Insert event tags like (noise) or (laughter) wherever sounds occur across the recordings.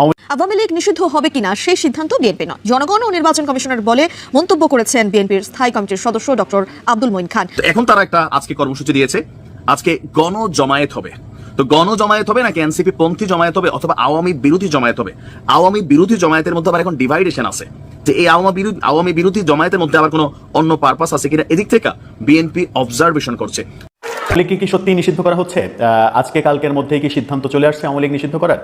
আওয়ামী লীগ নিষিদ্ধ হবে কিনা সেই সিদ্ধান্ত বিএনপি নয়। জনগণ ও নির্বাচন কমিশনার বলে মন্তব্য করেছেন বিএনপির স্থায়ী কমিটির সদস্য ডক্টর আব্দুল মঈন খান। এখন তারা একটা আজকে কর্মসূচি দিয়েছে। আজকে গণ জমায়েত হবে। তো গণ জমায়েত হবে নাকি এনসিপি পন্থী জমায়েত হবে অথবা আওয়ামী বিরোধী জমায়েত হবে? আওয়ামী বিরোধী জমায়েতের মধ্যে আবার এখন ডিভাইডেশন আছে। যে এই আওয়ামী বিরোধী আওয়ামী বিরোধী জমায়েতের মধ্যে আবার কোনো অন্য পারপাস আছে কিনা? এদিক থেকে বিএনপি অবজারভেশন করছে। লীগকে কি সত্যি নিষিদ্ধ করা হচ্ছে? আহ, আজকে কালকের মধ্যেই কি সিদ্ধান্ত চলে আসছে আওয়ামী লীগ নিষিদ্ধ করার?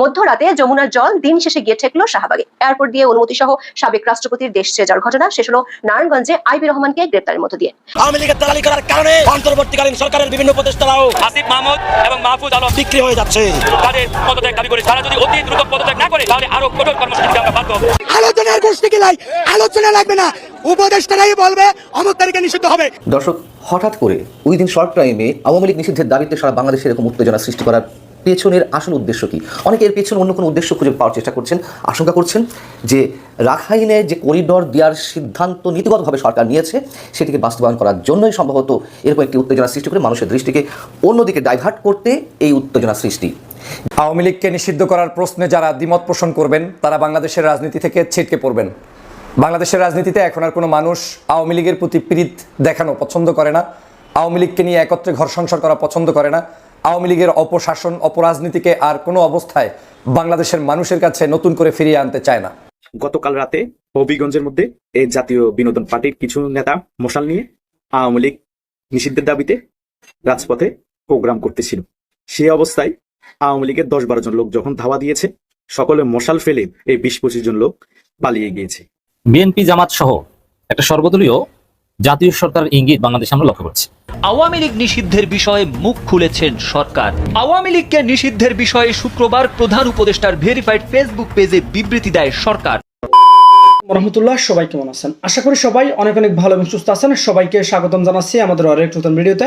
মধ্যরাতে যমুনার জল দিন শেষে গিয়ে ঠেকলো শাহবাগে। এয়ারপোর্ট দিয়ে অনুমতি সহ সাবেক রাষ্ট্রপতির দেশ ছেড়ে যাওয়ার ঘটনা শেষ হলো নারায়ণগঞ্জে আইবি রহমানকে গ্রেপ্তারের মধ্য দিয়ে। আওয়ামী লীগের দালালি করার কারণে অন্তর্বর্তীকালীন সরকারের বিভিন্ন উপদেষ্টারাও আসিফ মাহমুদ এবং মাহফুজ আলম বিক্রি হয়ে যাচ্ছে। তাদের পদত্যাগ দাবি করে তারা যদি অতি দ্রুত পদত্যাগ না করে তাহলে আরও কঠোর কর্মসূচিতে আমরা বাধ্য হব। আলোচনার গোষ্ঠী গেলাই আলোচনা লাগবে না। উপদেষ্টারাই বলবে অমুক তারিখে নিষিদ্ধ হবে। দর্শক হঠাৎ করে ওই দিন শর্ট টাইমে আওয়ামী লীগ নিষিদ্ধের দাবিতে সারা বাংলাদেশে এরকম উত্তেজনা সৃষ্টি করার পেছনের আসল উদ্দেশ্য কি? অনেকে এর পেছনে অন্য কোনো উদ্দেশ্য খুঁজে পাওয়ার চেষ্টা করছেন, আশঙ্কা করছেন যে রাখাইনে যে করিডর দেওয়ার সিদ্ধান্ত নীতিগতভাবে সরকার নিয়েছে, সেটিকে বাস্তবায়ন করার জন্যই সম্ভবত এরকম একটি উত্তেজনা সৃষ্টি করে মানুষের দৃষ্টিকে অন্যদিকে ডাইভার্ট করতে এই উত্তেজনা সৃষ্টি। আওয়ামী লীগকে নিষিদ্ধ করার প্রশ্নে যারা দ্বিমত পোষণ করবেন, তারা বাংলাদেশের রাজনীতি থেকে ছিটকে পড়বেন। বাংলাদেশের রাজনীতিতে এখন আর কোনো মানুষ আওয়ামী লীগের প্রতি প্রীত দেখানো পছন্দ করে না। আওয়ামী লীগকে নিয়ে একত্রে ঘর সংসার করা পছন্দ করে না। আওয়ামী লীগের অপশাসন অপরাজনীতিকে আর কোনো অবস্থায় বাংলাদেশের মানুষের কাছে নতুন করে ফিরিয়ে আনতে চায় না। গতকাল রাতে হবিগঞ্জের মধ্যে এই জাতীয় বিনোদন পার্টির কিছু নেতা মশাল নিয়ে আওয়ামী লীগ নিষিদ্ধের দাবিতে রাজপথে প্রোগ্রাম করতেছিল। সে অবস্থায় আওয়ামী লীগের দশ বারো জন লোক যখন ধাওয়া দিয়েছে সকলে মশাল ফেলে এই বিশ পঁচিশ জন লোক পালিয়ে গিয়েছে। বিএনপি জামাত সহ একটা সর্বদলীয় জাতীয় সরকারের ইঙ্গিত বাংলাদেশ আমরা লক্ষ্য করছি। আওয়ামী লীগ নিষিদ্ধের বিষয়ে মুখ খুলেছেন সরকার। আওয়ামী লীগকে নিষিদ্ধের বিষয়ে শুক্রবার প্রধান উপদেষ্টার ভেরিফাইড ফেসবুক পেজে বিবৃতি দেয় সরকার। রহমতুল্লাহ সবাই কেমন আছেন? আশা করি সবাই অনেক অনেক ভালো এবং সুস্থ আছেন। সবাইকে স্বাগতম জানাচ্ছি আমাদের আরেক নতুন ভিডিওতে।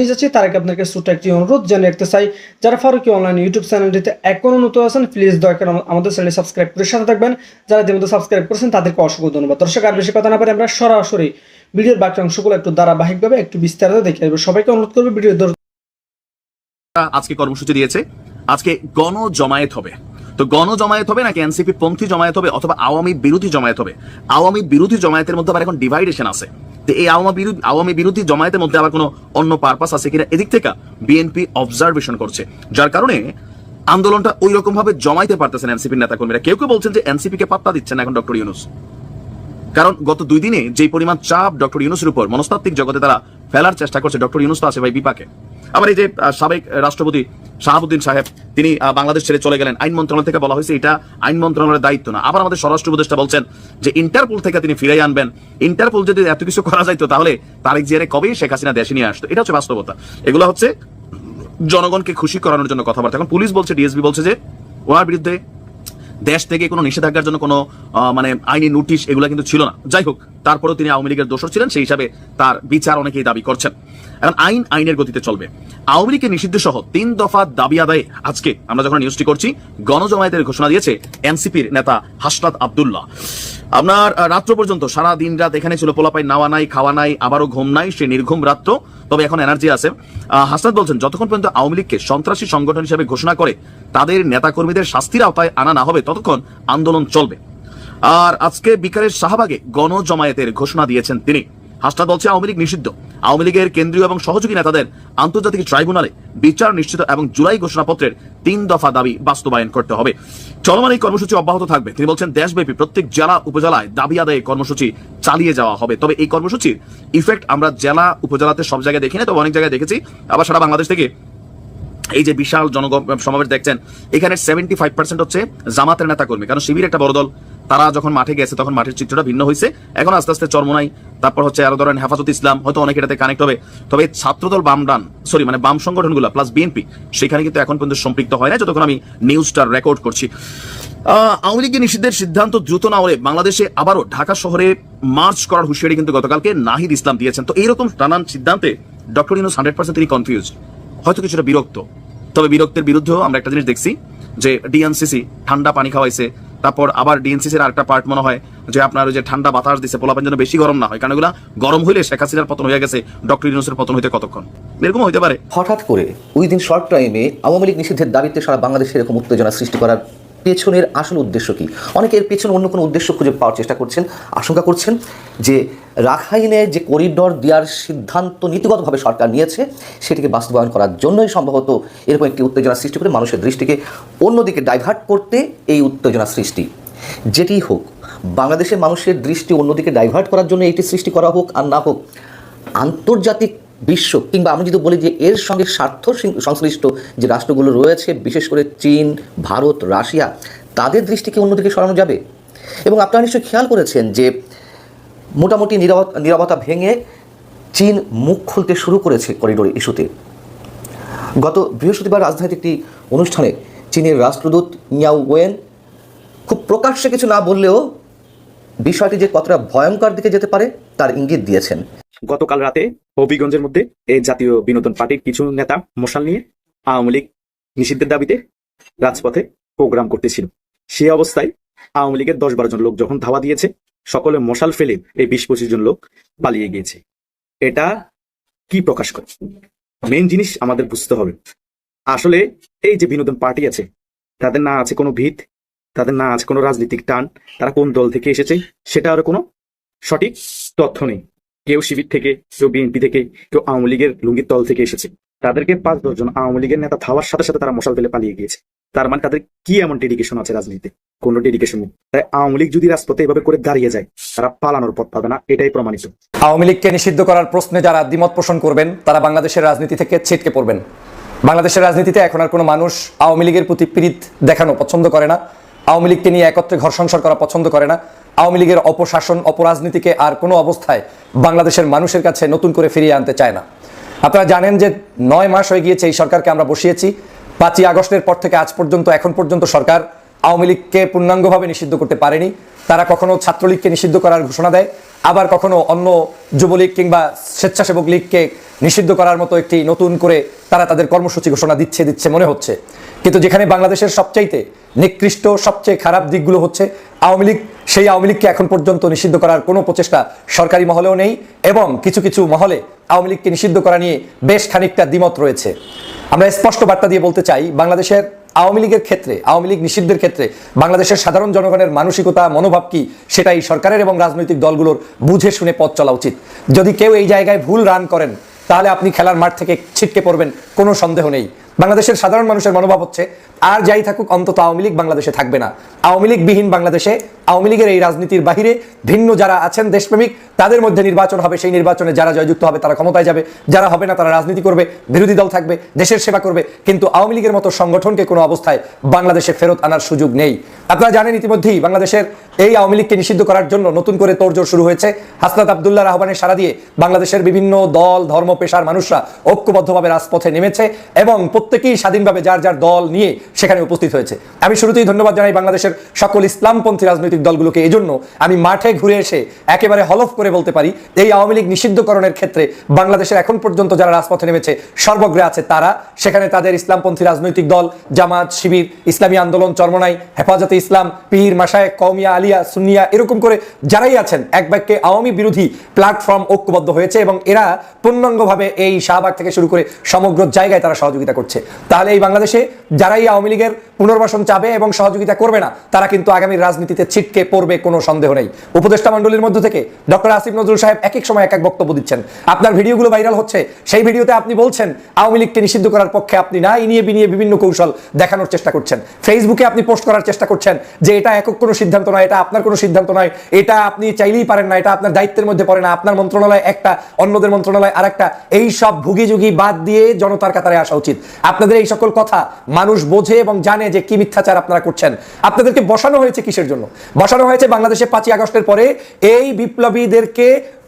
যাচ্ছি তার আগে আপনাকে ছোট্ট একটি অনুরোধ জানিয়ে রাখতে চাই, যারা ফারুকি অনলাইন ইউটিউব চ্যানেলটিতে এখনও নতুন আছেন প্লিজ দয়া আমাদের চ্যানেল সাবস্ক্রাইব করে সাথে থাকবেন। যারা ইতিমধ্যে সাবস্ক্রাইব করেছেন, তাদেরকে অসংখ্য ধন্যবাদ। দর্শক, আর বেশি কথা না পারে আমরা সরাসরি ভিডিওর বাকি অংশগুলো একটু ধারাবাহিকভাবে, একটু বিস্তারিত দেখে আসব সবাইকে অনুরোধ করব ভিডিও আজকে কর্মসূচি দিয়েছে। আজকে গণ জমায়েত হবে। তো গণ জমায়েত হবে নাকি এনসিপি পন্থী জমায়েত হবে অথবা আওয়ামী বিরোধী জমায়েত হবে? আওয়ামী বিরোধী জমায়েতের মধ্যে আবার এখন ডিভাইডেশন আছে। তো এই আওয়ামী বিরোধী আওয়ামী বিরোধী জমায়েতের মধ্যে আবার কোনো অন্য পারপাস আছে কিনা? এদিক থেকে বিএনপি অবজারভেশন করছে। যার কারণে আন্দোলনটা ওই রকম ভাবে জমাইতে পারতেছেন এনসিপির নেতাকর্মীরা। কেউ কেউ বলছেন যে এনসিপি কে পাত্তা দিচ্ছেন এখন ডক্টর ইউনুস কারণ গত দুই দিনে যে পরিমাণ চাপ ডক্টর ইউনুসের উপর মনস্তাত্ত্বিক জগতে তারা ফেলার চেষ্টা করছে ডক্টর ইউনুস তো আছে ভাই বিপাকে। আবার এই যে সাবেক রাষ্ট্রপতি শাহাবুদ্দিন সাহেব, তিনি বাংলাদেশ ছেড়ে চলে গেলেন। আইন মন্ত্রণালয় থেকে বলা হয়েছে, এটা আইন মন্ত্রণালয়ের দায়িত্ব না। আবার আমাদের স্বরাষ্ট্র উপদেষ্টা বলছেন যে, ইন্টারপোল থেকে তিনি ফিরে আনবেন। ইন্টারপোল যদি এত কিছু করা যাইতো, তাহলে তারেক জিয়ারে কবেই শেখ হাসিনা দেশে নিয়ে আসতো? এটা হচ্ছে বাস্তবতা। এগুলো হচ্ছে জনগণকে খুশি করানোর জন্য কথাবার্তা। এখন পুলিশ বলছে ডিএসবি বলছে যে, ওনার বিরুদ্ধে দেশ থেকে কোনো নিষেধাজ্ঞার জন্য কোনো মানে আইনি নোটিশ এগুলো কিন্তু ছিল না। যাই হোক, তারপরেও তিনি আওয়ামী লীগের দোষর ছিলেন, সেই হিসাবে তার বিচার অনেকেই দাবি করছেন। এখন আইন আইনের গতিতে চলবে। আওয়ামী লীগের নিষিদ্ধ সহ তিন দফা দাবি আদায়ে আজকে আমরা যখন নিউজটি করছি, গণজমায়েতের ঘোষণা দিয়েছে এনসিপির নেতা হাসনাত আবদুল্লাহ। আপনার রাত্র পর্যন্ত সারা দিন রাত এখানে ছিল পোলাপাই নাওয়া নাই, খাওয়া নাই, আবারও ঘুম নাই, সে নির্ঘুম রাত্র। তবে এখন এনার্জি আছে। হাসনাত বলছেন, যতক্ষণ পর্যন্ত আওয়ামী লীগকে সন্ত্রাসী সংগঠন হিসেবে ঘোষণা করে তাদের নেতাকর্মীদের শাস্তির আওতায় আনা না হবে, ততক্ষণ আন্দোলন চলবে। আর আজকে বিকালের শাহবাগে গণজমায়েতের ঘোষণা দিয়েছেন তিনি। হাসনাত বলছে আওয়ামী লীগ নিষিদ্ধ। আওয়ামী লীগের কেন্দ্রীয় এবং সহযোগী নেতাদের আন্তর্জাতিক ট্রাইব্যুনালে বিচার নিশ্চিত এবং জুলাই ঘোষণাপত্রের তিন দফা দাবি বাস্তবায়ন করতে হবে। চলমান এই কর্মসূচি অব্যাহত থাকবে। তিনি বলছেন, দেশব্যাপী প্রত্যেক জেলা উপজেলায় দাবি আদায়ে কর্মসূচি চালিয়ে যাওয়া হবে। তবে এই কর্মসূচির ইফেক্ট আমরা জেলা উপজেলাতে সব জায়গায় দেখি না, তবে অনেক জায়গায় দেখেছি। আবার সারা বাংলাদেশ থেকে এই যে বিশাল জনগণ সমাবেশ দেখছেন, এখানে সেভেন্টি ফাইভ পার্সেন্ট হচ্ছে জামাতের নেতা কর্মী কারণ শিবির একটা বড় দল। তারা যখন মাঠে গেছে, তখন মাঠের চিত্রটা ভিন্ন হয়েছে এখন আস্তে আস্তে চরমনাই। তারপর হচ্ছে আরও ধরেন হেফাজত ইসলাম, হয়তো অনেক এটাতে কানেক্ট হবে। তবে ছাত্রদল বাম ডান সরি মানে বাম সংগঠনগুলো প্লাস বিএনপি সেখানে কিন্তু এখন পর্যন্ত সম্পৃক্ত হয় না যতক্ষণ আমি নিউজটা রেকর্ড করছি। আওয়ামী লীগের নিষিদ্ধের সিদ্ধান্ত দ্রুত না হলে বাংলাদেশে আবারও ঢাকা শহরে মার্চ করার হুঁশিয়ারি কিন্তু গতকালকে নাহিদ ইসলাম দিয়েছেন। তো এইরকম নানান সিদ্ধান্তে ডক্টর ইউনুস হান্ড্রেড পার্সেন্ট তিনি কনফিউজ হয়তো কিছুটা বিরক্ত। তবে বিরক্তের বিরুদ্ধেও আমরা একটা জিনিস দেখছি যে ডিএনসিসি ঠান্ডা পানি খাওয়াইছে। তারপর আবার ডিএনসিসির আরেকটা পার্ট মনে হয়, যে আপনার ওই যে ঠান্ডা বাতাস দিছে পোলাপেন যেন বেশি গরম না হয়, কারণ এগুলা গরম হইলে শেখ হাসিনার পতন হয়ে গেছে, ডক্টর ইউনুসের পতন হইতে কতক্ষণ? এরকম হইতে পারে। হঠাৎ করে ওই দিন শর্ট টাইমে আওয়ামী লীগ নিষিদ্ধের দাবিতে সারা বাংলাদেশে এরকম উত্তেজনা সৃষ্টি করার পেছনের আসল উদ্দেশ্য কি? অনেকে এর পেছনে অন্য কোনো উদ্দেশ্য খুঁজে পাওয়ার চেষ্টা করছেন, আশঙ্কা করছেন যে রাখাইনে যে করিডর দেওয়ার সিদ্ধান্ত নীতিগতভাবে সরকার নিয়েছে, সেটিকে বাস্তবায়ন করার জন্যই সম্ভবত এরকম একটি উত্তেজনা সৃষ্টি করে মানুষের দৃষ্টিকে অন্যদিকে ডাইভার্ট করতে এই উত্তেজনা সৃষ্টি। যেটি হোক, বাংলাদেশের মানুষের দৃষ্টি অন্যদিকে ডাইভার্ট করার জন্য এটি সৃষ্টি করা হোক আর না হোক, আন্তর্জাতিক বিশ্ব কিংবা আমি যদি বলি যে এর সঙ্গে স্বার্থ সংশ্লিষ্ট যে রাষ্ট্রগুলো রয়েছে, বিশেষ করে চীন, ভারত, রাশিয়া, তাদের দৃষ্টিকে অন্যদিকে সরানো যাবে? এবং আপনারা নিশ্চয়ই খেয়াল করেছেন যে মোটামুটি নীরবতা ভেঙে চীন মুখ খুলতে শুরু করেছে করিডোর ইস্যুতে। গত বৃহস্পতিবার রাজধানীতে একটি অনুষ্ঠানে চীনের রাষ্ট্রদূত ইয়াও ওয়েন খুব প্রকাশ্যে কিছু না বললেও বিষয়টি যে কতটা ভয়ঙ্কর দিকে যেতে পারে, তার ইঙ্গিত দিয়েছেন। গতকাল রাতে হবিগঞ্জের মধ্যে এই জাতীয় বিনোদন পার্টির কিছু নেতা মশাল নিয়ে আওয়ামী লীগ নিষিদ্ধের দাবিতে রাজপথে প্রোগ্রাম করতেছিল। সেই অবস্থায় আওয়ামী লীগের দশ বারো জন লোক যখন ধাওয়া দিয়েছে, সকলে মশাল ফেলে এই বিশ পঁচিশ জন লোক পালিয়ে গিয়েছে। এটা কি প্রকাশ করে? মেন জিনিস আমাদের বুঝতে হবে। আসলে এই যে বিনোদন পার্টি আছে, তাদের না আছে কোনো ভিত তাদের না আছে কোনো রাজনৈতিক টান, তারা কোন দল থেকে এসেছে সেটা আর কোনো সঠিক তথ্য নেই। কেউ শিবির থেকে, কেউ বিএনপি থেকে, কেউ আওয়ামী লীগের লুঙ্গির দল থেকে এসেছে। তাদেরকে পাঁচ দশজন আওয়ামী লীগের নেতা থাওয়ার সাথে সাথে তারা মশাল ফেলে পালিয়ে গিয়েছে। তার মানে তাদের কি এমন ডেডিকেশন আছে রাজনীতিতে? কোনো ডেডিকেশন নেই। তাই আওয়ামী লীগ যদি রাজপথে এভাবে করে দাঁড়িয়ে যায়, তারা পালানোর পথ পাবে না, এটাই প্রমাণিত। আওয়ামী লীগকে নিষিদ্ধ করার প্রশ্নে যারা দ্বিমত পোষণ করবেন, তারা বাংলাদেশের রাজনীতি থেকে ছিটকে পড়বেন। বাংলাদেশের রাজনীতিতে এখন আর কোনো মানুষ আওয়ামী লীগের প্রতি পীড়িত দেখানো পছন্দ করে না। আওয়ামী লীগকে নিয়ে একত্রে ঘর সংসার করা পছন্দ করে না। আওয়ামী লীগের অপশাসন, অপরাজনীতিকে আর কোনো অবস্থায় বাংলাদেশের মানুষের কাছে নতুন করে ফিরিয়ে আনতে চায় না। আপনারা জানেন যে নয় মাস হয়ে গিয়েছে এই সরকারকে আমরা বসিয়েছি। পাঁচই আগস্টের পর থেকে আজ পর্যন্ত, এখন পর্যন্ত সরকার আওয়ামী লীগকে পূর্ণাঙ্গভাবে নিষিদ্ধ করতে পারেনি। তারা কখনো ছাত্রলীগকে নিষিদ্ধ করার ঘোষণা দেয়, আবার কখনো অন্য যুবলীগ কিংবা স্বেচ্ছাসেবক লীগকে নিষিদ্ধ করার মতো একটি নতুন করে তারা তাদের কর্মসূচি ঘোষণা দিচ্ছে দিচ্ছে মনে হচ্ছে। কিন্তু যেখানে বাংলাদেশের সবচাইতে নিকৃষ্ট, সবচেয়ে খারাপ দিকগুলো হচ্ছে, আওয়ামী লীগ, সেই আওয়ামী লীগকে এখন পর্যন্ত নিষিদ্ধ করার কোনো প্রচেষ্টা সরকারি মহলেও নেই এবং কিছু কিছু মহলে আওয়ামী লীগকে নিষিদ্ধ করা নিয়ে বেশ খানিকটা দ্বিমত রয়েছে। আমরা স্পষ্ট বার্তা দিয়ে বলতে চাই, বাংলাদেশের আওয়ামী লীগের ক্ষেত্রে, আওয়ামী লীগ নিষিদ্ধের ক্ষেত্রে বাংলাদেশের সাধারণ জনগণের মানসিকতা, মনোভাব কি সেটাই সরকারের এবং রাজনৈতিক দলগুলোর বুঝে শুনে পথ চলা উচিত। যদি কেউ এই জায়গায় ভুল রান করেন, তাহলে আপনি খেলার মাঠ থেকে ছিটকে পড়বেন, কোনো সন্দেহ নেই। বাংলাদেশের সাধারণ মানুষের মনোভাব হচ্ছে, আর যাই থাকুক, অন্তত আওয়ামী লীগ বাংলাদেশে থাকবে না। আওয়ামী লীগবিহীন বাংলাদেশে আওয়ামী লীগের এই রাজনীতির বাহিরে ভিন্ন যারা আছেন দেশপ্রেমিক, তাদের মধ্যে নির্বাচন হবে। সেই নির্বাচনে যারা জয়যুক্ত হবে, তারা ক্ষমতায় যাবে। যারা হবে না, তারা রাজনীতি করবে, বিরোধী দল থাকবে, দেশের সেবা করবে। কিন্তু আওয়ামী লীগের মতো সংগঠনকে কোনো অবস্থায় বাংলাদেশে ফেরত আনার সুযোগ নেই। আপনারা জানেন ইতিমধ্যেই বাংলাদেশের এই আওয়ামী লীগকে নিষিদ্ধ করার জন্য নতুন করে তোড়জোড় শুরু হয়েছে। হাসনাত আবদুল্লাহ আহ্বানের সারা দিয়ে বাংলাদেশের বিভিন্ন দল, ধর্ম, পেশার মানুষরা ঐক্যবদ্ধভাবে রাজপথে নেমেছে এবং প্রত্যেকেই স্বাধীনভাবে যার যার দল নিয়ে সেখানে উপস্থিত হয়েছে। আমি শুরুতেই ধন্যবাদ জানাই বাংলাদেশের সকল ইসলামপন্থী রাজনৈতিক দলগুলোকে এজন্য আমি মাঠে ঘুরে এসে একেবারে হলফ করে বলতে পারি, এই আওয়ামী লীগ নিষিদ্ধকরণের ক্ষেত্রে বাংলাদেশের এখন পর্যন্ত যারা রাজপথে নেমেছে, সর্বগ্রে আছে তারা। সেখানে তাদের ইসলামপন্থী রাজনৈতিক দল, জামাত, শিবির, ইসলামী আন্দোলন চরমনাই, হেফাজতে ইসলাম, পীর মাসায় কৌমিয়া আলিয়া, সুন্নিয়া, এরকম করে যারাই আছেন, এক বাক্যে আওয়ামী বিরোধী প্ল্যাটফর্ম ঐক্যবদ্ধ হয়েছে এবং এরা পূর্ণাঙ্গভাবে এই শাহবাগ থেকে শুরু করে সমগ্র জায়গায় তারা সহযোগিতা করছে। তাহলে এই বাংলাদেশে যারাই আওয়ামী লীগের পুনর্বাসন চাবে এবং সহযোগিতা করবে না, তারা কিন্তু আগামী রাজনীতিতে ছিটকে পড়বে কোনো সন্দেহ নেই। উপদেষ্টা মণ্ডলীর মধ্য থেকে ডক্টর আসিফ নজরুল সাহেব এক এক সময় এক এক বক্তব্য দিচ্ছেন। আপনার ভিডিওগুলো ভাইরাল হচ্ছে। সেই ভিডিওতে আপনি বলছেন, আওয়ামী লীগকে নিষিদ্ধ করার পক্ষে আপনি না ইনিয়ে বিনিয়ে বিভিন্ন কৌশল দেখানোর চেষ্টা করছেন। ফেসবুকে আপনি পোস্ট করার চেষ্টা করছেন যে এটা একক কোনো সিদ্ধান্ত নয়, এটা আপনার কোনো সিদ্ধান্ত নয়, এটা আপনি চাইলেই পারেন না, এটা আপনার দায়িত্বের মধ্যে পড়ে না, আপনার মন্ত্রণালয় একটা, অন্যদের মন্ত্রণালয় আরেকটা। এই সব ভুগি যুগি বাদ দিয়ে জনতার কাতারে আসা উচিত। আপনাদের এই সকল কথা মানুষ বোঝে এবং জানে যে কি মিথ্যাচার আপনারা করছেন। আপনাদেরকে বসানো হয়েছে কিসের জন্য? বসানো হয়েছে বাংলাদেশে পাঁচই আগস্টের পরে। এই বিপ্লবীদেরকে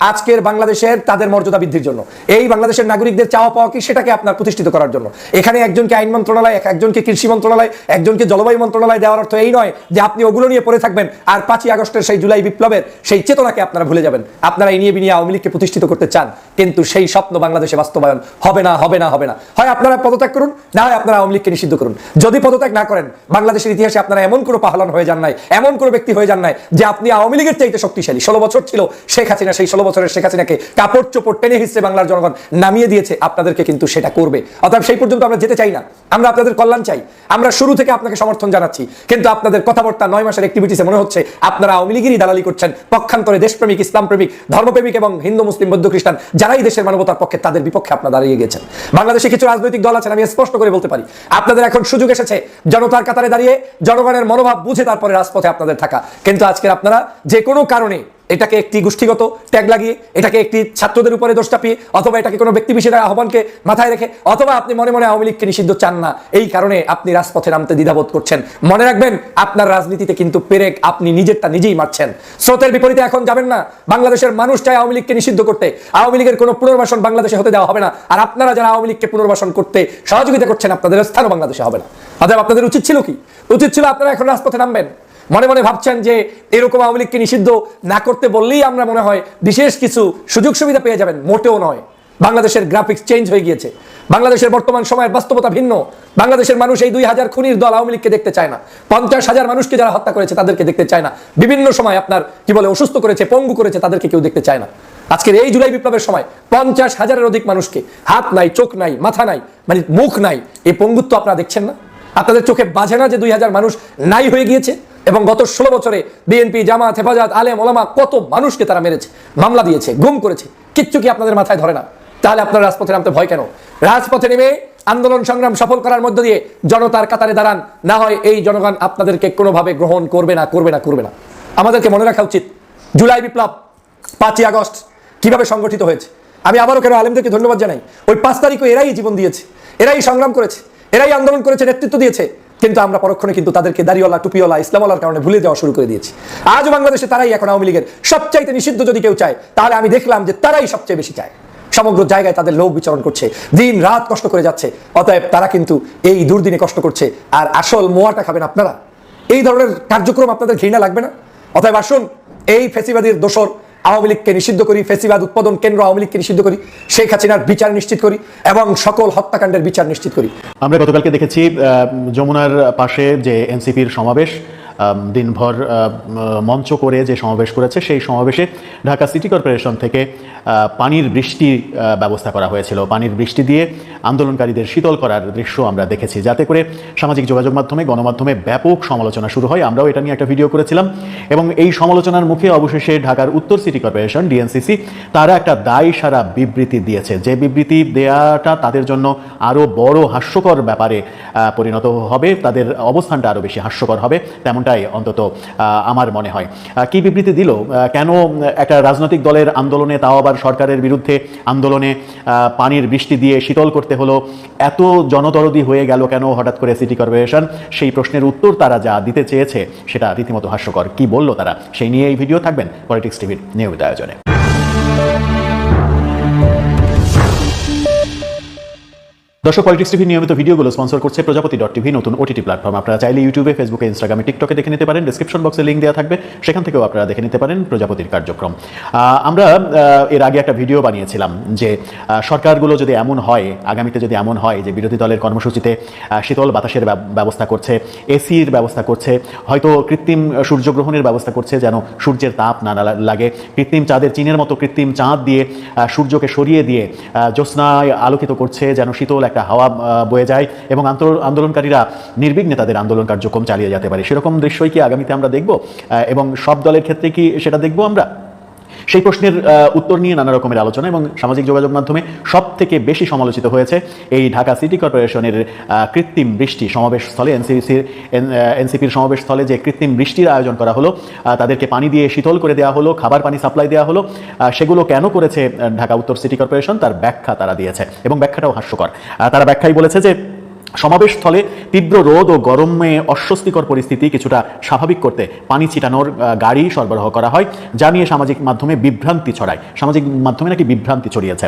আজকের বাংলাদেশের তাদের মর্যাদা বৃদ্ধির জন্য। এই বাংলাদেশের নাগরিকদের চাওয়া পাওয়া কি সেটাকে আপনার প্রতিষ্ঠিত করার জন্য? এখানে একজনকে আইন মন্ত্রণালয় একজনকে কৃষি মন্ত্রণালয়, একজনকে জলবায়ু মন্ত্রণালয় দেওয়ার অর্থ এই নয় যে আপনি ওগুলো নিয়ে পড়ে থাকবেন আর পাঁচই আগস্টের সেই জুলাই বিপ্লবের সেই চেতনাকে আপনারা ভুলে যাবেন। আপনারা এই নিয়ে বিনিয়ে আওয়ামী লীগকে প্রতিষ্ঠিত করতে চান, কিন্তু সেই স্বপ্ন বাংলাদেশে বাস্তবায়ন হবে না হবে না হবে না। হয় আপনারা পদত্যাগ করুন, না হয় আপনারা আওয়ামী লীগকে নিষিদ্ধ করুন। যদি পদত্যাগ না করেন, বাংলাদেশের ইতিহাসে আপনারা এমন কোনো পাহলান হয়ে যান নাই, এমন কোনো ব্যক্তি হয়ে যান নাই যে আপনি আওয়ামী লীগের চাইতে শক্তিশালী। ষোলো বছর ছিল শেখ হাসিনা, সেই ষোলো বছরের শেখ হাসিনাকে কাপড় চোপড় টেনে হিসেবে বাংলার জনগণ নামিয়ে দিয়েছে, আপনাদেরকে কিন্তু সেটা করবে। অর্থাৎ সেই পর্যন্ত আমরা যেতে চাই না। আমরা আপনাদের কল্যাণ চাই। আমরা শুরু থেকে আপনাকে সমর্থন জানাচ্ছি। কিন্তু আপনাদের কথাবার্তা নয় মাসের অ্যাক্টিভিটিসে মনে হচ্ছে আপনারা আওয়ামী লীগেরই দালালি করছেন। পক্ষান্তরে দেশপ্রেমিক ইসলাম প্রেমিক ধর্মপ্রেমিক এবং হিন্দু, মুসলিম, বৌদ্ধ, খ্রিস্টান যারাই দেশের মানবতার পক্ষে তাদের বিপক্ষে আপনারা দাঁড়িয়ে গেছেন। বাংলাদেশে কিছু রাজনৈতিক দল আছেন, আমি স্পষ্ট করে বলতে পারি। আপনাদের এখন সুযোগ এসেছে জনতার কাতারে দাঁড়িয়ে জনগণের মনোভাব বুঝে তারপরে রাজপথে আপনাদের থাকা। কিন্তু আজকের আপনারা যে কোনো কারণে এটাকে একটি গোষ্ঠীগত ট্যাগ লাগিয়ে, এটাকে একটি ছাত্রদের উপরে দোষ চাপিয়ে, অথবা এটাকে কোনো ব্যক্তি বিশেষের আহ্বানকে মাথায় রেখে, অথবা আপনি মনে মনে আওয়ামী লীগকে নিষিদ্ধ চান না। এই কারণে আপনি রাজপথে নামতে দ্বিধাবোধ করছেন। মনে রাখবেন, আপনার রাজনীতিতে কিন্তু পেরেক আপনি নিজেরটা নিজেই মারছেন। স্রোতের বিপরীতে এখন যাবেন না। বাংলাদেশের মানুষ চায় আওয়ামী লীগকে নিষিদ্ধ করতে। আওয়ামী লীগের কোনো পুনর্বাসন বাংলাদেশে হতে দেওয়া হবে না। আর আপনারা যারা আওয়ামী লীগকে পুনর্বাসন করতে সহযোগিতা করছেন, আপনাদের স্থানও বাংলাদেশে হবে না। অতএব আপনাদের উচিত ছিল কি? উচিত ছিল আপনারা এখন রাজপথে নামবেন। মনে মনে ভাবছেন যে এরকম আওয়ামী লীগকে নিষিদ্ধ না করতে বললেই আমরা মনে হয় বিশেষ কিছু সুযোগ সুবিধা পেয়ে যাবেন, মোটেও নয়। বাংলাদেশের গ্রাফিক্স চেঞ্জ হয়ে গিয়েছে। বাংলাদেশের বর্তমান সময়ের বাস্তবতা ভিন্ন। বাংলাদেশের মানুষ এই দুই হাজার খুনির দল আওয়ামী লীগকে দেখতে চায় না। পঞ্চাশ হাজার মানুষকে যারা হত্যা করেছে তাদেরকে দেখতে চায় না। বিভিন্ন সময় আপনার, কি বলে, অসুস্থ করেছে, পঙ্গু করেছে, তাদেরকে কেউ দেখতে চায় না। আজকের এই জুলাই বিপ্লবের সময় পঞ্চাশ হাজারের অধিক মানুষকে হাত নাই, চোখ নাই, মাথা নাই মানে মুখ নাই, এই পঙ্গুত্ব আপনারা দেখছেন না? আপনাদের চোখে বাজে না যে দুই হাজার মানুষ নাই হয়ে গিয়েছে? এবং গত ষোলো বছরে বিএনপি জামাত হেফাজত, আলেম, ওলামা কত মানুষকে তারা মেরেছে, মামলা দিয়েছে, গুম করেছে, কিচ্ছু কি আপনাদের মাথায় ধরে না? তাহলে আপনার রাজপথে নামতে ভয় কেন? রাজপথে নেমে আন্দোলন সংগ্রাম সফল করার মধ্য দিয়ে জনতার কাতারে দাঁড়ান, না হয় এই জনগণ আপনাদেরকে কোনোভাবে গ্রহণ করবে না করবে না করবে না। আমাদেরকে মনে রাখা উচিত, জুলাই বিপ্লব, পাঁচই আগস্ট কীভাবে সংগঠিত হয়েছে? আমি আবারও কেন আলেমদেরকে ধন্যবাদ জানাই? ওই পাঁচ তারিখও এরাই জীবন দিয়েছে, এরাই সংগ্রাম করেছে, এরাই আন্দোলন করেছে, নেতৃত্ব দিয়েছে কিন্তু আমরা পরক্ষণে কিন্তু তাদেরকে দাড়িওয়ালা, টুপিওয়ালা, ইসলামওয়ালার কারণে ভুলে যাওয়া শুরু করে দিয়েছি। আজও বাংলাদেশে তারাই এখন আওয়ামী লীগের সবচাইতে নিষিদ্ধ যদি কেউ চায়, তাহলে আমি দেখলাম যে তারাই সবচেয়ে বেশি চায়। সমগ্র জায়গায় তাদের লোক বিচরণ করছে, দিন রাত কষ্ট করে যাচ্ছে, অতএব তারা কিন্তু এই দুর্দিনে কষ্ট করছে। আর আসল মোয়াটা খাবেন আপনারা? এই ধরনের কার্যক্রম আপনাদের ঘৃণা লাগবে না? অতএব আসুন, এই ফেসিবাদীর দোষর আওয়ামী লীগকে নিষিদ্ধ করি, ফেসিবাদ উৎপাদন কেন্দ্র আওয়ামী লীগকে নিষিদ্ধ করি, শেখ হাসিনার বিচার নিশ্চিত করি এবং সকল হত্যাকাণ্ডের বিচার নিশ্চিত করি। আমরা গতকালকে দেখেছি যমুনার পাশে যে এনসিপির সমাবেশ দিনভর মঞ্চ করে যে সমাবেশ করেছে, সেই সমাবেশে ঢাকা সিটি কর্পোরেশন থেকে পানির বৃষ্টি ব্যবস্থা করা হয়েছিল। পানির বৃষ্টি দিয়ে আন্দোলনকারীদের শীতল করার দৃশ্য আমরা দেখেছি। যাতে করে সামাজিক যোগাযোগ মাধ্যমে, গণমাধ্যমে ব্যাপক সমালোচনা শুরু হয়। আমরাও এটা নিয়ে একটা ভিডিও করেছিলাম। এবং এই সমালোচনার মুখে অবশেষে ঢাকার উত্তর সিটি কর্পোরেশন, ডিএনসিসি, তারা একটা দায় সারা বিবৃতি দিয়েছে। যে বিবৃতি দেয়াটা তাদের জন্য আরও বড় হাস্যকর ব্যাপারে পরিণত হবে। তাদের অবস্থানটা আরও বেশি হাস্যকর হবে। তেমনটাই অন্তত আমার মনে হয়। কি বিবৃতি দিল? কেন একটা রাজনৈতিক দলের আন্দোলনে তাও আবার সরকারের বিরুদ্ধে আন্দোলনে পানির বৃষ্টি দিয়ে শীতল করতে হলো? এত জনদরদি হয়ে গেল কেন হঠাৎ করে সিটি কর্পোরেশন? সেই প্রশ্নের উত্তর তারা যা দিতে চেয়েছে, সেটা রীতিমতো হাস্যকর। কি বলল তারা? সেই নিয়ে এই ভিডিও থাকবেন পলিটিক্স টিভির নিয়মিত আয়োজনে। দর্শক পলিটিক্স টিভি নিয়মিত ভিডিওগুলো স্পন্সর করছে প্রজাপতি ডট টিভি নতুন ওটিটি প্ল্যাটফর্ম আপনারা চাইলে ইউটিউবে ফেসবুকে ইনস্টাগ্রামে টিকটকে দেখে নিতে পারেন। ডিসক্রিপশন বক্সে লিঙ্ক দেওয়া থাকবে। সেখান থেকেও আপনারা দেখে নিতে পারেন প্রজাপতির কার্যক্রম। আমরা এর আগে একটা ভিডিও বানিয়েছিলাম যে সরকারগুলো যদি এমন হয়, আগামীতে যদি এমন হয় যে বিরোধী দলের কর্মসূচিতে শীতল বাতাসের ব্যবস্থা করছে, এসির ব্যবস্থা করছে, হয়তো কৃত্রিম সূর্যগ্রহণের ব্যবস্থা করছে, যেন সূর্যের তাপ না লাগে। কৃত্রিম চাঁদের চীনের মতো কৃত্রিম চাঁদ দিয়ে সূর্যকে সরিয়ে দিয়ে জ্যোৎস্নায় আলোকিত করছে, যেন শীতল একটা হাওয়া বয়ে যায় এবং আন্দোলনকারীরা নির্বিঘ্নে তাদের আন্দোলন কার্যক্রম চালিয়ে যেতে পারে। সেরকম দৃশ্যই কি আগামীতে আমরা দেখব? এবং সব দলের ক্ষেত্রে কি সেটা দেখব আমরা? সেই প্রশ্নের উত্তর নিয়ে নানা রকমের আলোচনা এবং সামাজিক যোগাযোগ মাধ্যমে সব থেকে বেশি সমালোচিত হয়েছে এই ঢাকা সিটি কর্পোরেশনের কৃত্রিম বৃষ্টি সমাবেশ স্থলে এনসিসির এনসিপির সমাবেশ স্থলে যে কৃত্রিম বৃষ্টির আয়োজন করা হলো তাদেরকে পানি দিয়ে শীতল করে দেওয়া হলো, খাবার পানি সাপ্লাই দেওয়া হলো সেগুলো কেন করেছে ঢাকা উত্তর সিটি কর্পোরেশন? তার ব্যাখ্যা তারা দিয়েছে এবং ব্যাখ্যাটাও হাস্যকর। তারা ব্যাখ্যাই বলেছে যে সমাবেশ স্থলে তীব্র রোদ ও গরমে অস্বস্তিকর পরিস্থিতি কিছুটা স্বাভাবিক করতে পানি ছিটানোর গাড়ি সরবরাহ করা হয়, যা নিয়ে সামাজিক মাধ্যমে বিভ্রান্তি ছড়ায়। সামাজিক মাধ্যমে নাকি বিভ্রান্তি ছড়িয়েছে।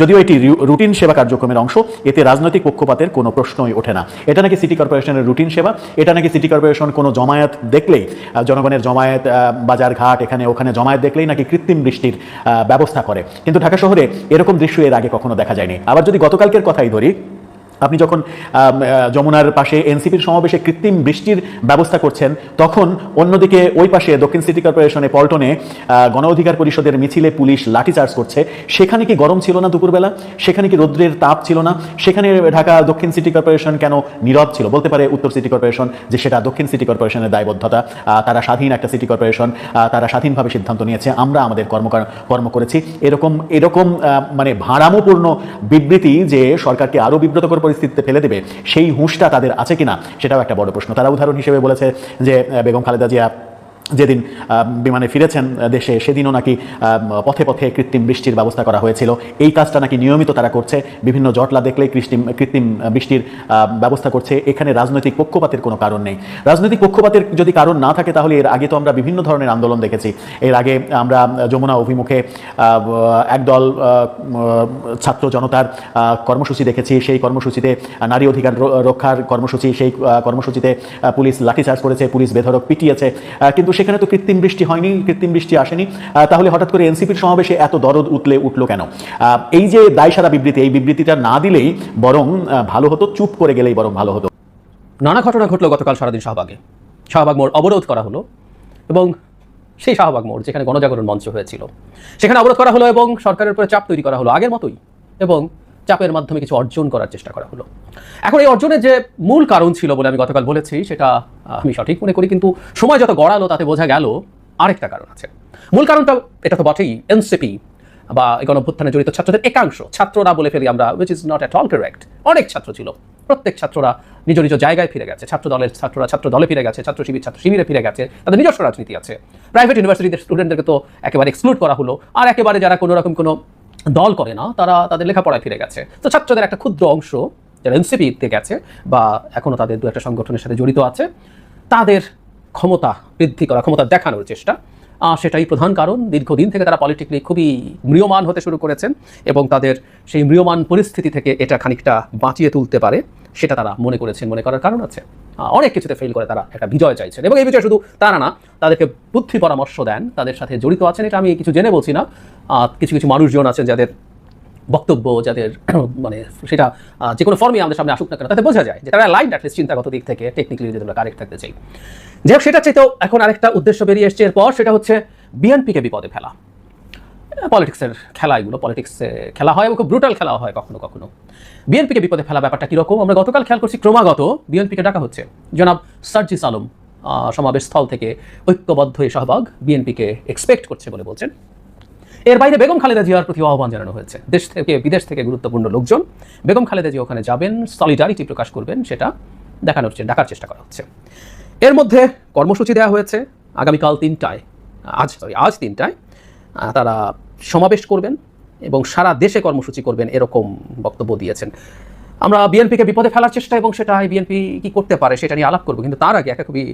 যদিও এটি রুটিন সেবা কার্যক্রমের অংশ, এতে রাজনৈতিক পক্ষপাতের কোনো প্রশ্নই ওঠে না। এটা নাকি সিটি কর্পোরেশনের রুটিন সেবা? এটা নাকি সিটি কর্পোরেশন কোনো জমায়েত দেখলেই জনগণের জমায়েত বাজার ঘাট এখানে ওখানে জমায়েত দেখলেই নাকি কৃত্রিম বৃষ্টির ব্যবস্থা করে। কিন্তু ঢাকা শহরে এরকম দৃশ্য এর আগে কখনো দেখা যায়নি। আবার যদি গতকালকের কথাই ধরি আপনি যখন যমুনার পাশে এনসিপির সমাবেশে কৃত্রিম বৃষ্টির ব্যবস্থা করছেন, তখন অন্যদিকে ওই পাশে দক্ষিণ সিটি কর্পোরেশনে পল্টনে গণ অধিকার পরিষদের মিছিলে পুলিশ লাঠিচার্জ করছে। সেখানে কি গরম ছিল না দুপুরবেলা? সেখানে কি রৌদ্রের তাপ ছিল না? সেখানে ঢাকা দক্ষিণ সিটি কর্পোরেশন কেন নীরব ছিল? বলতে পারে উত্তর সিটি কর্পোরেশন যে সেটা দক্ষিণ সিটি কর্পোরেশনের দায়বদ্ধতা। তারা স্বাধীন একটা সিটি কর্পোরেশন তারা স্বাধীনভাবে সিদ্ধান্ত নিয়েছে। আমরা আমাদের কর্ম কর্ম করেছি। এরকম এরকম মানে ভাড়ামোপূর্ণ বিবৃতি যে সরকারকে আরও বিব্রতকর পরিস্থিতিতে ফেলে দেবে, সেই হুঁশটা তাদের আছে কিনা সেটাও একটা বড় প্রশ্ন। তারা উদাহরণ হিসেবে বলেছে যে বেগম খালেদা জিয়া যেদিন বিমানে ফিরেছেন দেশে, সেদিনও নাকি পথে পথে কৃত্রিম বৃষ্টির ব্যবস্থা করা হয়েছিল। এই কাজটা নাকি নিয়মিত তারা করছে। বিভিন্ন জটলা দেখলেই কৃত্রিম কৃত্রিম বৃষ্টির ব্যবস্থা করছে। এখানে রাজনৈতিক পক্ষপাতের কোনো কারণ নেই। রাজনৈতিক পক্ষপাতের যদি কারণ না থাকে, তাহলে এর আগে তো আমরা বিভিন্ন ধরনের আন্দোলন দেখেছি। এর আগে আমরা যমুনা অভিমুখে একদল ছাত্র জনতার কর্মসূচি দেখেছি। সেই কর্মসূচিতে নারী অধিকার রক্ষার কর্মসূচি, সেই কর্মসূচিতে পুলিশ লাঠিচার্জ করেছে, পুলিশ বেধরক পিটিয়েছে। কিন্তু সেখানে তো কৃত্রিম বৃষ্টি হয়নি, কৃত্রিম বৃষ্টি আসেনি। তাহলে হঠাৎ করে এনসিপির সমাবেশে এত দরদ উতলে উঠল কেন? এই যে দায়সারা বিবৃতি, এই বিবৃতিটা না দিলেই বরং ভালো হতো, চুপ করে গেলেই বরং ভালো হতো। নানা ঘটনা ঘটলো গতকাল সারাদিন শাহবাগে। শাহবাগ মোড় অবরোধ করা হলো এবং সেই শাহবাগ মোড় যেখানে গণজাগরণ মঞ্চ হয়েছিল, সেখানে অবরোধ করা হলো এবং সরকারের উপরে চাপ তৈরি করা হলো আগের মতোই এবং চাপের মাধ্যমে কিছু অর্জন করার চেষ্টা করা হলো। এখন এই অর্জনের যে মূল কারণ ছিল বলে আমি গতকাল বলেছি, সেটা আমি সঠিক মনে করি, কিন্তু সময় যত গড়ালো তাতে বোঝা গেল আরেকটা কারণ আছে। মূল কারণটা, এটা তো বটেই, এনসিপি বা এই গণভ্যুত্থানে জড়িত ছাত্রদের একাংশ, ছাত্ররা বলে ফেলি আমরা which is not at all correct অনেক ছাত্র ছিল, প্রত্যেক ছাত্ররা নিজ নিজ জায়গায় ফিরে গেছে। ছাত্র দলের ছাত্ররা ছাত্র দলে ফিরে গেছে, ছাত্র শিবির ছাত্র শিবিরে ফিরে গেছে, তাদের নিজস্ব রাজনীতি আছে। প্রাইভেট ইউনিভার্সিটির স্টুডেন্টদেরকে তো একেবারে এক্সক্লুড করা হলো, আর একেবারে যারা কোনো রকম কোনো দল করে না, তারা তাদের লেখাপড়ায় ফিরে গেছে। তো ছাত্রদের একটা ক্ষুদ্র অংশ যারা এনসিপিতে গেছে বা এখনও তাদের দু একটা সংগঠনের সাথে জড়িত আছে, তাদের ক্ষমতা বৃদ্ধি করা, ক্ষমতা দেখানোর চেষ্টা। সেটাই প্রধান কারণ, দীর্ঘদিন থেকে তারা পলিটিক্যালি খুবই মৃয়মান হতে শুরু করেছেন এবং তাদের সেই মৃয়মান পরিস্থিতি থেকে এটা খানিকটা বাঁচিয়ে তুলতে পারে, সেটা তারা মনে করেছেন, মনে করার কারণ আছে। অনেক কিছুতে ফেল করে তারা একটা বিজয় চাইছেন এবং এই বিজয় শুধু তারা না, তাদেরকে বুদ্ধি পরামর্শ দেন, তাদের সাথে জড়িত আছেন, এটা আমি কিছু জেনে বলছি না। কিছু কিছু মানুষজন আছেন যাদের বক্তব্য, যাদের (coughs) মানে সেটা যে কোনো ফর্মে আমাদের সামনে আসুক না কেন, তাতে বোঝা যায় যে তারা লাইন অ্যাটলিস্ট চিন্তাগত দিক থেকে টেকনিক্যালি যদি আমরা কারেক্ট থাকতে চাই। যাই হোক সেটা চাইতেও এখন আরেকটা উদ্দেশ্য বেরিয়ে এসছে। এরপর সেটা হচ্ছে বিএনপিকে বিপদে ফেলা। পলিটিক্সের খেলা এগুলো, পলিটিক্সে খেলা হয় এবং খুব ব্রুটাল খেলা হয় কখনো কখনো। বিএনপিকে বিপদে ফেলা ব্যাপারটা কীরকম? আমরা গতকাল খেয়াল করছি ক্রমাগত বিএনপিকে ডাকা হচ্ছে। জনাব সার্জিস আলম সমাবেশ স্থল থেকে ঐক্যবদ্ধ এই শাহবাগ বিএনপিকে এক্সপেক্ট করছে বলে বলছেন। এর বাইরে বেগম খালেদা জিয়ার প্রতি আহ্বান জানানো হয়েছে। দেশ থেকে, বিদেশ থেকে গুরুত্বপূর্ণ লোকজন বেগম খালেদা জিয়া ওখানে যাবেন সলিডারিটি প্রকাশ করবেন, সেটা দেখানোর ডাকার চেষ্টা করা হচ্ছে। এর মধ্যে কর্মসূচি দেওয়া হয়েছে আগামীকাল তিনটায়। আজ সরি আজ তিনটায়। তারা সমাবেশ করবেন এবং সারা দেশে কর্মসূচি করবেন এরকম বক্তব্য দিয়েছেন। আমরা বিএনপিকে বিপদে ফেলার চেষ্টা এবং সেটা বিএনপি কি করতে পারে সেটা নিয়ে আলাপ করব, কিন্তু তার আগে একটা খুবই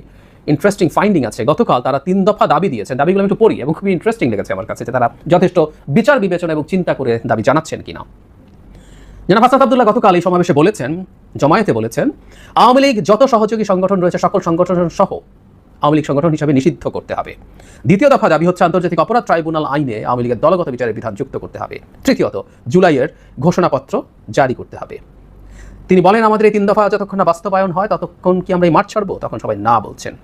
ইন্টারেস্টিং ফাইন্ডিং আছে। গতকাল তারা তিন দফা দাবি দিয়েছেন। দাবিগুলো আমি একটু পড়ি এবং খুবই ইন্টারেস্টিং লেগেছে আমার কাছে যে তারা যথেষ্ট বিচার বিবেচনা এবং চিন্তা করে দাবি জানাচ্ছেন কিনা। জনাব হাসান আবদুল্লাহ গতকাল এই সমাবেশে বলেছেন, জমায়েতে বলেছেন, আওয়ামী লীগ যত সহযোগী সংগঠন রয়েছে, সকল সংগঠন সহ আওয়ামী লীগ সংগঠন হিসাবে নিষিদ্ধ করতে হবে। দ্বিতীয় দফা দাবি হচ্ছে আন্তর্জাতিক অপরাধ ট্রাইব্যুনাল আইনে আওয়ামী লীগের দলগত বিচারের বিধান যুক্ত করতে হবে। তৃতীয়ত, জুলাইয়ের ঘোষণাপত্র জারি করতে হবে। তিনি বলেন, আমাদের এই তিন দফা যতক্ষণ না বাস্তবায়ন হয়, ততক্ষণ কি আমরা এই মাঠ ছাড়বো? তখন সবাই না বলছেন।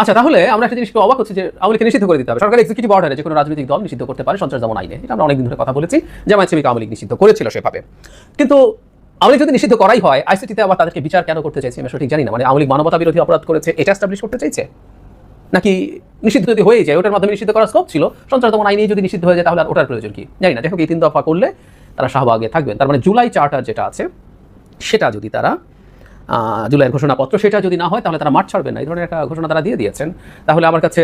আচ্ছা তাহলে আমরা একটা জিনিস একটু অবাক হচ্ছে যে আওয়ামী নিষিদ্ধ করে দিতে হবে। সরকার এক্সিকিউটিভ অর্ডারে যে কোনো রাজনৈতিক দল নিষিদ্ধ করতে পারে, সঞ্চার যেমন আইনে। এটা আমরা অনেকদিন ধরে কথা বলেছি। জামায়াত সেবিক আওয়ামী নিষিদ্ধ করেছিল সেভাবে। কিন্তু আওয়ামী যদি নিষিদ্ধ করাই হয় আইসিটিতে আবার তাদেরকে বিচার কেন করতে চাইছে আমি সঠিক জানি না। মানে আওয়ামী মানবতা বিরোধী অপরাধ করেছে, এটা এস্টাবলিশ করতে চাইছে? নাকি নিষিদ্ধ যদি হয়ে যায়, ওটার মাধ্যমে নিষিদ্ধ করার স্কোপ ছিল? সঞ্চার দমন আইনে যদি নিষিদ্ধ হয়ে যায়, তাহলে আর ওটার প্রয়োজন কি? জানি না। দেখো এই তিন দফা করলে তারা শাহবাগে থাকবেন। তার মানে জুলাই চার্টার যেটা আছে, সেটা যদি তারা জুলাইয়ের ঘোষণাপত্র, সেটা যদি না হয় তাহলে তারা মাঠ ছাড়বেন না। এই ধরনের একটা ঘোষণা তারা দিয়ে দিয়েছেন। তাহলে আমার কাছে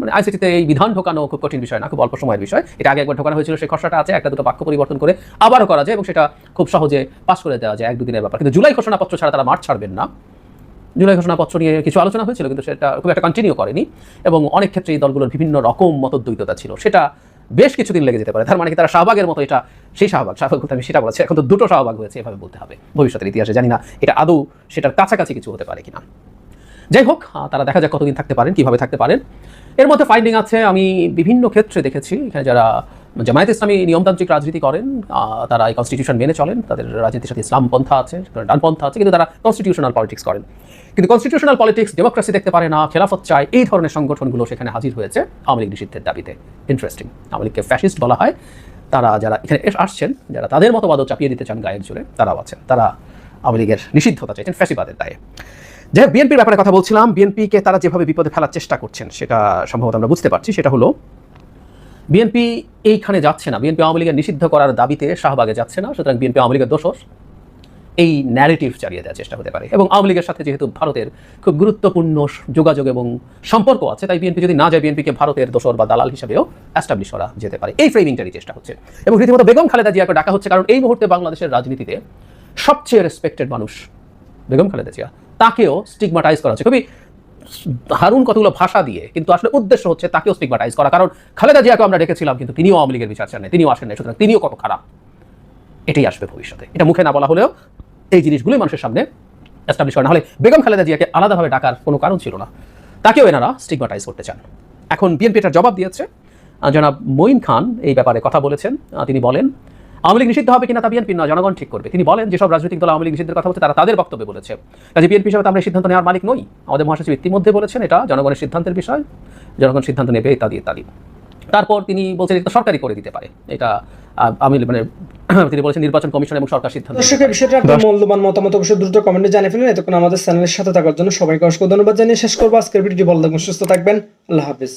মানে আইসিটিতে এই বিধান ঢোকানো খুব কঠিন বিষয় না, খুব অল্প সময়ের বিষয়। এটা আগে একবার ঢোকানো হয়েছিল, সেই খসড়াটা আছে, একটা দুটো বাক্য পরিবর্তন করে আবারও করা যায় এবং সেটা খুব সহজে পাস করে দেওয়া যায় এক দুদিনের ব্যাপার। কিন্তু জুলাই ঘোষণাপত্র ছাড়া তারা মাঠ ছাড়বেন না। জুলাই ঘোষণাপত্র নিয়ে কিছু আলোচনা হয়েছিল, কিন্তু সেটা খুব একটা কন্টিনিউ করেনি। এবং অনেক ক্ষেত্রে এই দলগুলোর বিভিন্ন রকম মতদ্বৈততা ছিল। সেটা বেশ কিছুদিন লেগে যেতে পারে। তার মানে কি, তারা শাহবাগের মতো এটা, সেই শাহবাগ শাহবাগ বলতে আমি সেটা বলেছি। এখন তো দুটো শাহবাগ হয়েছে, এভাবে বলতে হবে। ভবিষ্যতের ইতিহাসে জানি না, এটা আদৌ সেটার কাছাকাছি কিছু হতে পারে কিনা। যাই হোক তারা দেখা যাক কতদিন থাকতে পারেন, কীভাবে থাকতে পারেন। এর মধ্যে ফাইন্ডিং আছে, আমি বিভিন্ন ক্ষেত্রে দেখেছি, এখানে যারা জামায়াত ইসলামী নিয়মতান্ত্রিক রাজনীতি করেন তারা এই কনস্টিটিউশন মেনে চলেন, তাদের রাজনীতির সাথে ইসলাম পন্থা আছে, ডানপন্থা আছে, কিন্তু তারা কনস্টিটিউশনাল পলিটিক্স করেন। কিন্তু কনস্টিটিউশনাল পলিটিক্স ডেমোক্রেসি দেখতে পারে না, খেলাফত চায়, এই ধরনের সংগঠনগুলো সেখানে হাজির হয়েছে আওয়ামী লীগ নিষিদ্ধের দাবিতে। ইন্টারেস্টিং আওয়ামী লীগকে ফ্যাসিস্ট বলা হয়। তারা যারা এখানে আসছেন, যারা তাদের মতবাদও চাপিয়ে দিতে চান গায়ের জোরে, তারাও আছেন। তারা আওয়ামী লীগের নিষিদ্ধতা চাইছেন ফ্যাসিবাদের দায়ে। যে বিএনপির ব্যাপারে কথা বলছিলাম। বিএনপিকে তারা যেভাবে বিপদে ফেলার চেষ্টা করছেন, সেটা সম্ভবত আমরা বুঝতে পারছি। সেটা হলো, বিএনপি এইখানে যাচ্ছে না। বিএনপি আওয়ামী লীগের নিষিদ্ধ করার দাবিতে শাহবাগে যাচ্ছে না, সুতরাং বিএনপি আওয়ামী লীগের দোষর। এই ন্যারেটিভ চালিয়ে দেওয়ার চেষ্টা হতে পারে। এবং আওয়ামী লীগের সাথে যেহেতু ভারতের খুব গুরুত্বপূর্ণ যোগাযোগ এবং সম্পর্ক আছে, তাই বিএনপি যদি না যায় বিএনপিকে ভারতের দোসর বা দালাল হিসেবেও অ্যাস্টাবলিশ করা যেতে পারে। এই ফ্রেমিংটারই চেষ্টা হচ্ছে। এবং রীতিমতো বেগম খালেদা জিয়াকে ডাকা হচ্ছে কারণ এই মুহূর্তে বাংলাদেশের রাজনীতিতে সবচেয়ে রেসপেক্টেড মানুষ বেগম খালেদা জিয়া। তাকেও স্টিগমাটাইজ করা হচ্ছে। খুবই হারুন কতগুলো ভাষা দিয়ে, কিন্তু আসলে উদ্দেশ্য হচ্ছে তাকেও স্টিগমাটাইজ করা। কারণ খালেদা জিয়াকে আমরা ডেকেছিলাম কিন্তু তিনিও আওয়ামী লীগের বিচার চান তিনিও আসেন না সুতরাং তিনিও কত খারাপ, এটাই আসবে ভবিষ্যতে। এটা মুখে না বলা হলেও এই জিনিসগুলোই মানুষের সামনে এস্টাবলিশ করা। না হলে বেগম খালেদা জিয়াকে আলাদাভাবে ডাকার কোনো কারণ ছিল না। তাকেও এনারা স্টিগমাটাইজ করতে চান। এখন বিএনপি এটার জবাব দিয়েছে। জনাব মঈন খান এই ব্যাপারে কথা বলেছেন। তিনি বলেন, আওয়ামী লীগ নিষিদ্ধ হবে কিনা তা বিএনপি নয় জনগণ ঠিক করবে। তিনি বলেন, যেসব রাজনৈতিক দল আওয়ামী লীগ নিষিদ্ধের কথা বলছে, তারা তাদের বক্তব্যে বলেছে। কাজে বিএনপি হিসাবে আমরা সিদ্ধান্ত নেওয়ার মালিক নই। আমাদের মহাসচিব ইতিমধ্যে বলেছেন এটা জনগণের সিদ্ধান্তের বিষয়। জনগণ সিদ্ধান্ত নেবে ইত্যাদি ইত্যাদি। তারপর তিনি বলছেন, এটা সরকারি করে দিতে পারে। এটা আমি মানে (clears throat) তিনি বলেছেন নির্বাচন কমিশন এবং সরকার সিদ্ধান্ত। দর্শকের বিষয়টা আপনার মূল্যবান মতামত অবশ্যই দ্রুত কমেন্টে জানিয়ে ফেলুন। এতক্ষণ আমাদের চ্যানেলের সাথে থাকার জন্য সবাইকে অসংখ্য ধন্যবাদ জানিয়ে শেষ করব। আজকের ভিডিওটি ভালো থাকবেন সুস্থ থাকবেন। আল্লাহ হাফিজ।